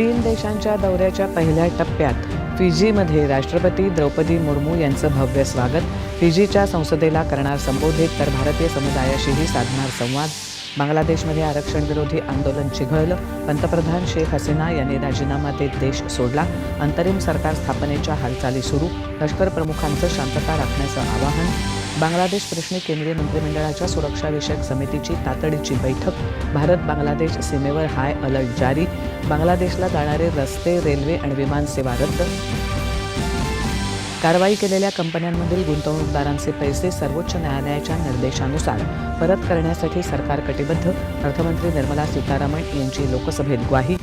तीन देशांच्या दौऱ्याच्या पहिल्या टप्प्यात फिजीमध्ये राष्ट्रपती द्रौपदी मुर्मू यांचं भव्य स्वागत. फिजीच्या संसदेला करणार संबोधित तर भारतीय समुदायाशीही साधणार संवाद. बांगलादेशमध्ये आरक्षण विरोधी आंदोलन चिघळलं. पंतप्रधान शेख हसीना यांनी राजीनामा देत देश सोडला. अंतरिम सरकार स्थापनेच्या हालचाली सुरू. लष्कर प्रमुखांचं शांतता राखण्याचं आवाहन. बांगलादेश प्रश्नी केंद्रीय मंत्रिमंडळाच्या सुरक्षाविषयक समितीची तातडीची बैठक भारत बांगलादेश सीमेवर हाय अलर्ट जारी बांगलादेशला जाणारे रस्ते रेल्वे आणि विमान सेवा रद्द. कारवाई केलेल्या कंपन्यांमधील गुंतवणूकदारांचे पैसे सर्वोच्च न्यायालयाच्या निर्देशानुसार परत करण्यासाठी सरकार कटिबद्ध अर्थमंत्री निर्मला सीतारामन यांची लोकसभेत ग्वाही.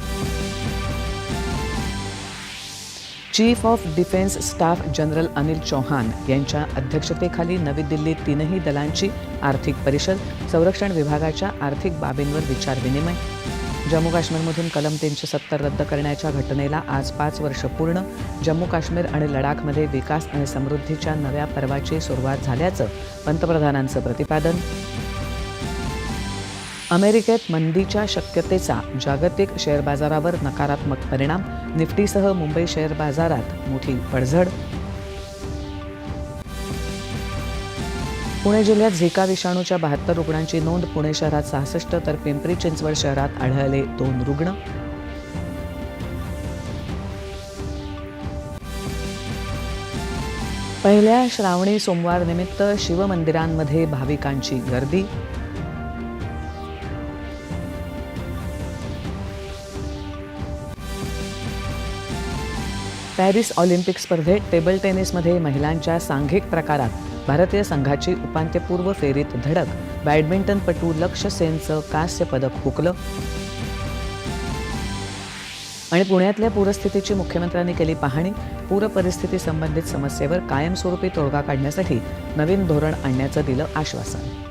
Chief of defence staff general Anil Chauhan यांच्या अध्यक्षतेखाली नवी दिल्लीत तीनही दलांची आर्थिक परिषद संरक्षण विभागाच्या आर्थिक बाबींवर विचारविनिमय जम्मू काश्मीरमधून कलम तीनशे सत्तर रद्द करण्याच्या घटनेला आज पाच वर्ष पूर्ण. जम्मू काश्मीर आणि लडाखमध्ये विकास आणि समृद्धीच्या नव्या पर्वाची सुरुवात झाल्याचं पंतप्रधानांचं प्रतिपादन. अमेरिकेत मंदीच्या शक्यतेचा जागतिक शेअर बाजारावर नकारात्मक परिणाम निफ्टीसह मुंबई शेअर बाजारात मोठी पडझड. पुणे जिल्ह्यात झिका विषाणूच्या बहात्तर रुग्णांची नोंद पुणे शहरात सहासष्ट तर पिंपरी चिंचवड शहरात आढळले दोन रुग्ण. पहिल्या श्रावणी सोमवार निमित्त शिवमंदिरांमध्ये भाविकांची गर्दी. पॅरिस ऑलिम्पिक स्पर्धेत टेबल टेनिसमध्ये महिलांच्या सांघिक प्रकारात भारतीय संघाची उपांत्यपूर्व फेरीत धडक. बॅडमिंटनपटू लक्ष्य सेनचं कांस्य पदक हुकलं. आणि पुण्यातल्या पूरस्थितीची मुख्यमंत्र्यांनी केली पाहणी. पूरपरिस्थिती संबंधित समस्येवर कायमस्वरूपी तोडगा काढण्यासाठी नवीन धोरण आणण्याचं दिलं आश्वासन.